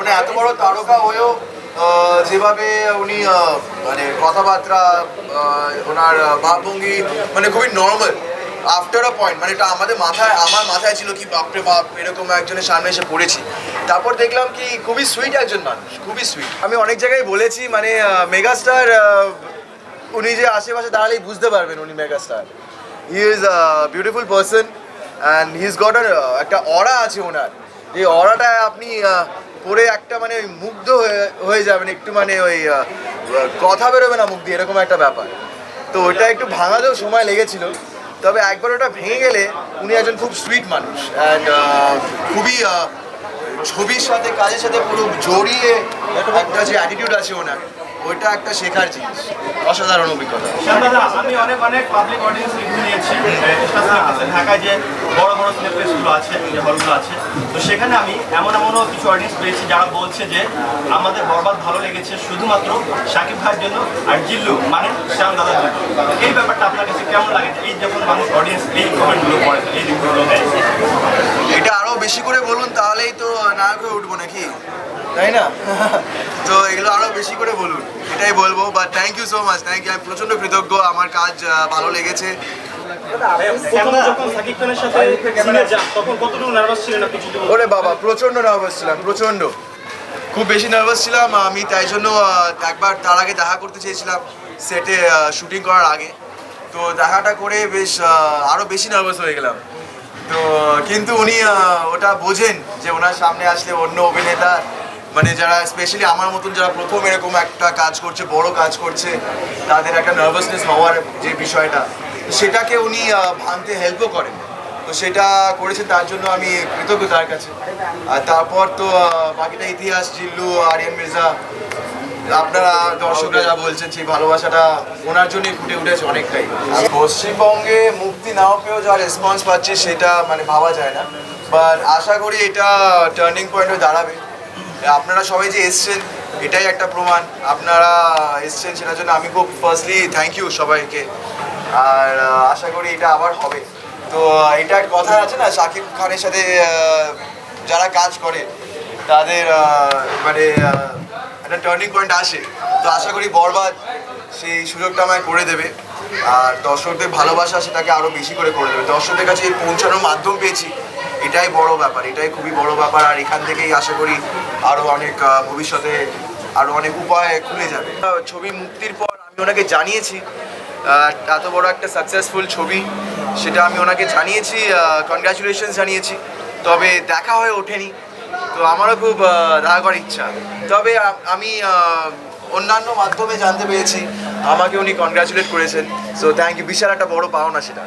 মানে এত বড় তারকা হয়েও যেভাবে উনি মানে কথাবার্তা ওনার ভাবভঙ্গি মানে খুবই নর্মাল আফটার আ পয়েন্ট মানে এটা আমাদের মাথায়, আমার মাথায় ছিল কি বাপরে বাপ, এরকম একজনের সামনে এসে পড়েছি। তারপর দেখলাম কি খুবই সুইট একজন মানুষ, খুবই সুইট আমি অনেক জায়গায় বলেছি মানে মেগাস্টার উনি যে আশেপাশে দাঁড়ালেই বুঝতে পারবেন উনি megastar he is a beautiful person and he is got একটা অরা আছে ওনার। এই অরাটা আপনি পরে একটা মানে ওই মুগ্ধ হয়ে- যাবেন, একটু মানে ওই কথা বেরোবে না দিয়ে, এরকম একটা ব্যাপার। তো ওটা একটু ভাঙাতেও সময় লেগেছিল। তবে একবার ওটা ভেঙে গেলে উনি একজন খুব সুইট মানুষ অ্যান্ড খুবই ছবির সাথে, কাজের সাথে পুরো জড়িয়ে একটা যে অ্যাটিটিউড আছে ওনার। ওইটা একটা শেখার জিনিস অসাধারণ অভিজ্ঞতা। দাদা আমি অনেক অনেক পাবলিক অডিয়েন্স রিভিউ নিয়েছি ঢাকায় যে বড় বড় সিনেপ্লেসগুলো আছে যে হলগুলো আছে তো সেখানে আমি এমন এমনও কিছু অডিয়েন্স পেয়েছি যারা বলছে যে আমাদের বরবাদ ভালো লেগেছে শুধুমাত্র শাকিব ভাইয়ের জন্য আর জিল্লু মানে শ্যাম দাদার জন্য। এই ব্যাপারটা আপনার কাছে কেমন লাগে? এই যখন মানুষ অডিয়েন্স এই কমেন্টগুলো করে এই রিভিউগুলো দেয়। এটা আরও বেশি করে বলুন নায়ক হয়ে উঠবো নাকি? তাই না? তো এগুলো আরও বেশি করে বলুন এটাই বলব। But thank you so much thank you আমি প্রচণ্ড কৃতজ্ঞ আমার কাজ ভালো লেগেছে? ওরে বাবা প্রচণ্ড নার্ভাস ছিলাম প্রচণ্ড খুব বেশি নার্ভাস ছিলাম আমি তাই জন্য একবার তার আগে দেখা করতে চেয়েছিলাম সেটে শুটিং করার আগে। তো দেখাটা করে বেশ আরও বেশি নার্ভাস হয়ে গেলাম। তো, কিন্তু উনি ওটা বোঝেন যে ওনার সামনে আসলে অন্য অভিনেতা মানে যারা স্পেশালি আমার মতন যারা প্রথম এরকম একটা কাজ করছে, বড় কাজ করছে, তাদের একটা নার্ভাসনেস হওয়ার যে বিষয়টা, সেটাকে উনি ভাঙতে হেল্পও করেন। তো সেটা করেছেন, তার জন্য আমি কৃতজ্ঞ তার কাছে। আর তারপর তো বাকিটা ইতিহাস, জিল্লু, আরিয়ান মির্জা আপনারা দর্শকরা যা বলছেন, সেই ভালোবাসাটা ওনার জন্যই ফুটে উঠেছে অনেকটাই। পশ্চিমবঙ্গে মুক্তি নাও পেয়েও যা রেসপন্স পাচ্ছে, সেটা মানে ভাবা যায় না। বাট আশা করি এটা টার্নিং পয়েন্ট দাঁড়াবে। আপনারা সবাই যে এসছেন, এটাই একটা প্রমাণ। আপনারা এসছেন সেটার জন্য আমি খুব ফার্স্টলি থ্যাংক ইউ সবাইকে। আর আশা করি এটা আবার হবে। তো এটা কথা আছে না শাকিব খানের সাথে যারা কাজ করে, তাদের মানে একটা টার্নিং পয়েন্ট আসে। তো আশা করি বরবাদ সেই সুযোগটা আমায় করে দেবে। আর দর্শকদের ভালোবাসা সেটাকে আরও বেশি করে করে দেবে। দর্শকদের কাছে পৌঁছানোর মাধ্যম পেয়েছি, এটাই বড় ব্যাপার, এটাই খুবই বড় ব্যাপার। আর এখান থেকেই আশা করি আরও অনেক ভবিষ্যতে আরও অনেক উপায় খুলে যাবে। ছবি মুক্তির পর আমি ওনাকে জানিয়েছি এত বড় একটা সাকসেসফুল ছবি, সেটা আমি ওনাকে জানিয়েছি কনগ্রাচুলেশন জানিয়েছি। তবে দেখা হয়ে ওঠেনি। তো আমারও খুব দেখা করার ইচ্ছা। তবে আমি অন্যান্য মাধ্যমে জানতে পেরেছি, আমাকে উনি কনগ্রাচুলেট করেছেন। সো থ্যাংক ইউ বিশাল একটা বড় পাওনা সেটা।